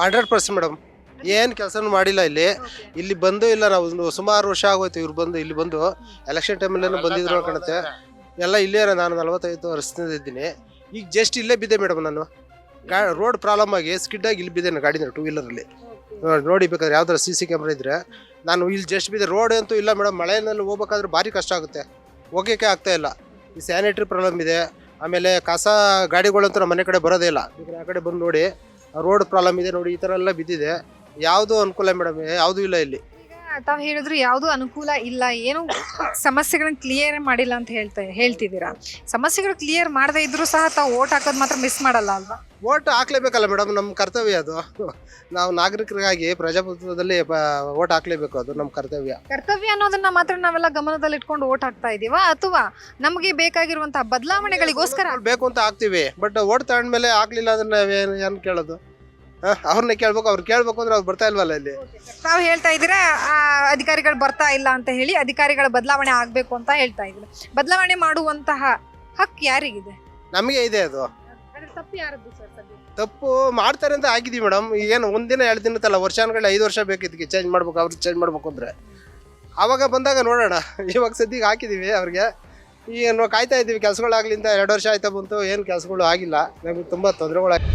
Hundred percent madam. ಏನು ಕೆಲಸ ಮಾಡಿಲ್ಲ ಇಲ್ಲಿ. ಇಲ್ಲಿ ಬಂದು ಇಲ್ಲ ನಾವು ಒಂದು ಸುಮಾರು ವರ್ಷ ಆಗೋಯ್ತು ಇವ್ರು ಬಂದು ಇಲ್ಲಿ ಬಂದು. ಎಲೆಕ್ಷನ್ ಟೈಮಲ್ಲೇನೋ ಬಂದಿದ್ರು ಕಾಣುತ್ತೆ. ಎಲ್ಲ ಇಲ್ಲೇ ನಾನು ನಲವತ್ತೈದು ವರ್ಷದಿಂದ ಇದ್ದೀನಿ. ಈಗ ಜಸ್ಟ್ ಇಲ್ಲೇ ಬಿದ್ದೆ ಮೇಡಮ್ ನಾನು. ಗಾ ರೋಡ್ ಪ್ರಾಬ್ಲಮ್ ಆಗಿ ಸ್ಕಿಡ್ ಆಗಿ ಇಲ್ಲಿ ಬಿದ್ದೆ ಗಾಡಿನ ಟೂ ವೀಲರಲ್ಲಿ ನೋಡಿ ಬೇಕಾದ್ರೆ ಯಾವ್ದಾರು ಸಿ ಸಿ ಕ್ಯಾಮ್ರಾ ಇದ್ರೆ. ನಾನು ಇಲ್ಲಿ ಜಸ್ಟ್ ಬಿದ್ದೆ ರೋಡ್ ಅಂತೂ ಇಲ್ಲ ಮೇಡಮ್. ಮಳೆಯಲ್ಲಿ ಹೋಗ್ಬೇಕಾದ್ರೆ ಭಾರಿ ಕಷ್ಟ ಆಗುತ್ತೆ. ಹೋಗೋಕ್ಕೆ ಆಗ್ತಾ ಇಲ್ಲ. ಈ ಸ್ಯಾನಿಟ್ರಿ ಪ್ರಾಬ್ಲಮ್ ಇದೆ. ಆಮೇಲೆ ಕಸ ಗಾಡಿಗಳಂತೂ ನಮ್ಮ ಮನೆ ಕಡೆ ಬರೋದೇ ಇಲ್ಲ. ಈಗ ಆ ಕಡೆ ಬಂದು ನೋಡಿ. ರೋಡ್ ಪ್ರಾಬ್ಲಮ್ ಇದೆ ನೋಡಿ ಈ ಥರ ಎಲ್ಲ ಬಿದ್ದಿದೆ. ಯಾವುದೂ ಅನುಕೂಲ ಮೇಡಮ್ ಯಾವುದೂ ಇಲ್ಲ ಇಲ್ಲಿ. ತಾವ್ ಹೇಳಿದ್ರು ಯಾವುದು ಅನುಕೂಲ ಇಲ್ಲ ಏನು ಸಮಸ್ಯೆಗಳನ್ನ ಕ್ಲಿಯರ್ ಮಾಡಿಲ್ಲ ಅಂತ ಹೇಳ್ತಾ ಹೇಳ್ತಿದ್ದೀರಾ? ಸಮಸ್ಯೆಗಳು ಕ್ಲಿಯರ್ ಮಾಡದೇ ಇದ್ರು ಸಹ ತಾವು ಓಟ್ ಹಾಕೋದು ಮಾತ್ರ ಮಿಸ್ ಮಾಡಲ್ಲ ಅಲ್ವಾ? ಓಟ್ ಹಾಕ್ಲೇಬೇಕಲ್ಲ ಮೇಡಮ್ ನಮ್ಮ ಕರ್ತವ್ಯ ಅದು. ನಾವು ನಾಗರಿಕರಿಗಾಗಿ ಪ್ರಜಾಪ್ರಭುತ್ವದಲ್ಲಿ ಓಟ್ ಹಾಕ್ಲೇಬೇಕು ಅದು ನಮ್ಮ ಕರ್ತವ್ಯ. ಕರ್ತವ್ಯ ಅನ್ನೋದನ್ನ ಮಾತ್ರ ನಾವೆಲ್ಲ ಗಮನದಲ್ಲಿ ಇಟ್ಕೊಂಡು ಓಟ್ ಹಾಕ್ತಾ ಇದೀವಾ? ಅಥವಾ ನಮಗೆ ಬೇಕಾಗಿರುವಂತಹ ಬದಲಾವಣೆಗಳಿಗೋಸ್ಕರ? ಬೇಕು ಅಂತ ಹಾಕ್ತಿವಿ ಬಟ್ ಓಟ್ ತಗೊಂಡ್ಮೇಲೆ ಹಾಕ್ಲಿಲ್ಲ ಅದನ್ನ ಏನ್ ಏನು ಕೇಳೋದು? ಅವ್ರನ್ನೇ ಕೇಳ್ಬೇಕು ಅವ್ರು ಕೇಳ್ಬೇಕು ಅಂದ್ರೆ ಅವ್ರು ಬರ್ತಾ ಇಲ್ವಲ್ಲ ಇಲ್ಲಿ? ತಾವು ಹೇಳ್ತಾ ಇದ್ದೀರಾ ಆ, ಅಧಿಕಾರಿಗಳು ಬರ್ತಾ ಇಲ್ಲ ಅಂತ ಹೇಳಿ ಅಧಿಕಾರಿಗಳ ಬದಲಾವಣೆ ಆಗ್ಬೇಕು ಅಂತ ಹೇಳ್ತಾ ಇದ್ದೀರಾ. ಬದಲಾವಣೆ ಮಾಡುವಂತಹ ಹಕ್ಕು ಯಾರಿಗಿದೆ? ನಮಗೆ ಇದೆ ಅದು. ತಪ್ಪು ಯಾರದ್ದು ಸರ್ ತಪ್ಪು ಮಾಡ್ತಾರೆ ಅಂತ ಆಗಿದೀವಿ ಮೇಡಮ್. ಏನು ಒಂದಿನ ಎರಡು ದಿನತ್ತಲ್ಲ ವರ್ಷಾನುಗಳೆ ಐದು ವರ್ಷ ಬೇಕು ಇದಕ್ಕೆ ಚೇಂಜ್ ಮಾಡ್ಬೇಕು ಅವ್ರು ಚೇಂಜ್ ಮಾಡ್ಬೇಕು ಅಂದ್ರೆ. ಅವಾಗ ಬಂದಾಗ ನೋಡೋಣ. ಇವಾಗ ಸದ್ಯಕ್ಕೆ ಹಾಕಿದೀವಿ ಅವ್ರಿಗೆ. ಈಗ ನಾವು ಕಾಯ್ತಾ ಇದ್ದೀವಿ ಕೆಲಸಗಳಾಗ್ಲಿಂದ ಎರಡು ವರ್ಷ ಆಯ್ತಾ ಬಂತು ಏನು ಕೆಲಸಗಳು ಆಗಿಲ್ಲ. ನಮಗೆ ತುಂಬ ತೊಂದರೆಗಳಾಗಿ